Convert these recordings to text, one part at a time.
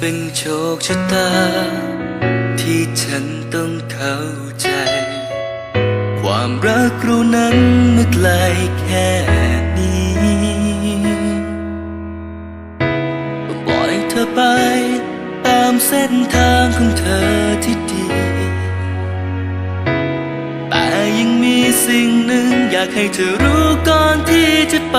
เป็นโชคชะตา ที่ฉันต้องเข้าใจ ความรักเรานั้นเมื่อไกลแค่นี้ ปล่อยเธอไป ตามเส้นทางของเธอที่ดี แต่ยังมีสิ่งหนึ่งอยากให้เธอรู้ก่อนที่จะไป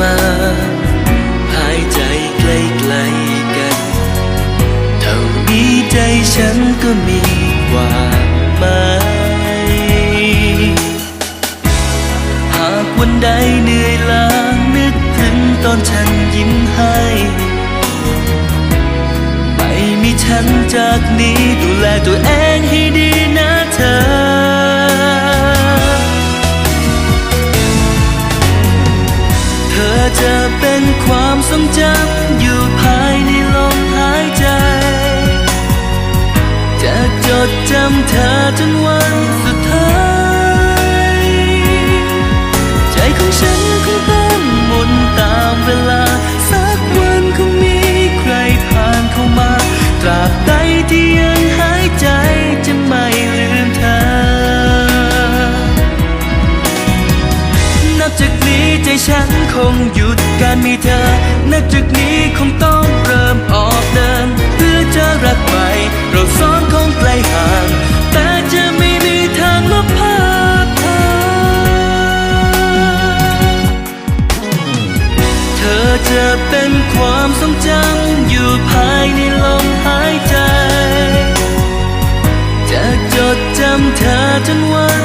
มาหายใจใกล้ๆกัน เท่านี้ใจฉันก็มีความหมายหากวันใดเหนื่อยล้านึกถึงตอนฉันยิ้มให้ไม่มีฉันจากนี้ดูแลตัวเอง จำเธอจนวันสุดท้าย ใจของฉันคงต้องหมุนตามเวลา สักวันคงมีใครผ่านเข้ามา ตราบใดที่ยังหายใจจะไม่ลืมเธอ นับจากนี้ใจฉันคงหยุดการมีเธอ นับจากนี้ เป็นความทรงจำอยู่ภายในลมหายใจ จะจดจำเธอจนวัน